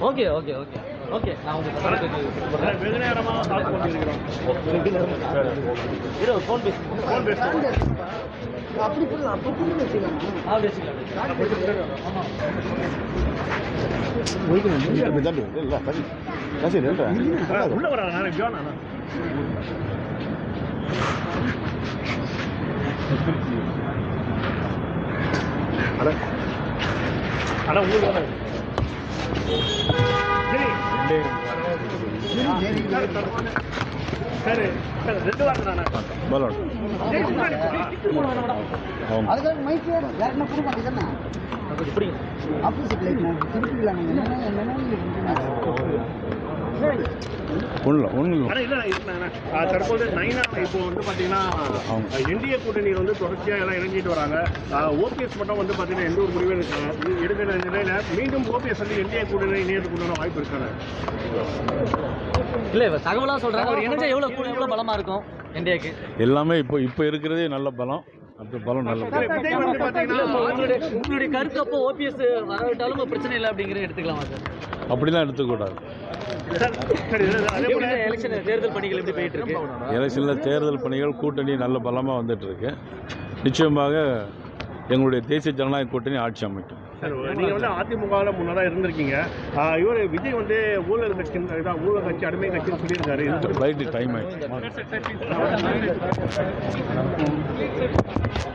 Okay okay okay okay நான் உங்களுக்கு வெகு நேரமாக காத்து கொண்டிருக்கிறோம் இரு ஃபோன் பேசு ஃபோன் பேசுகிறோம் அப்படி வச்சுக்கலாம் ஆ பேசிக்கலாம் ஆமாம் உள்ள வராங்க நானே ஜோனா அட அட உங்களுக்கு. சரி சரி ரெண்டு வாரம் தானே சரி, முன்னாடி போ. அதுக்காக மைக் வேற என்ன கொடுக்க மாட்டேங்குதுன்னா பிடிங்க ஆப்போசிட் திருப்பிக்கலாம் நீங்கள் என்னென்ன என்னென்ன இல்ல ஆ, தற்போது நைனா இப்போ வந்து பாத்தீங்கன்னா என்டிஏ கூட்டணியில் வந்து தொடர்ச்சியா எல்லாம் இறங்கிட்டு வராங்க. ஓபிஎஸ் மட்டும் வந்து பாத்தீங்கன்னா எந்த ஒரு முடிவும் எடுக்க- எடுக்கிற நிலையில மீண்டும் ஓபிஎஸ் வந்து என்டிஏ கூட்டணி இணையத்துக்குள்ள வாய்ப்பு இருக்காங்க இல்லை இப்போ தகவலாக சொல்கிறாங்க அவர் இணைஞ்சா எவ்வளோ கூட எவ்வளோ பலமாக இருக்கும் இந்தியாவுக்கு எல்லாமே இப்போ இப்போ இருக்கிறதே நல்ல பலம். அந்த பலம் நல்ல உங்களுடைய உங்களுடைய கருத்து அப்போ ஓபிஎஸ் வரவிட்டாலும் பிரச்சனை இல்லை அப்படிங்கிறது எடுத்துக்கலாமா சார்? அப்படிலாம் எடுத்துக்கூடாது தேர்தல் பணிகள் எப்படி போயிட்டு இருக்கு எலெக்ஷனில் தேர்தல் பணிகள் கூட்டணி நல்ல பலமாக வந்துட்டு இருக்கு நிச்சயமாக எங்களுடைய தேசிய ஜனநாயக கூட்டணி ஆட்சி அமைக்கும். சார், நீங்க வந்து அதிமுகவில் முன்னதாக இருந்திருக்கீங்க. இவர் விஜய் வந்து ஊழல் கட்சி ஊழல் கட்சி அடிமை கட்சின்னு சொல்லியிருக்காரு. டைம் ஆயிடுச்சு.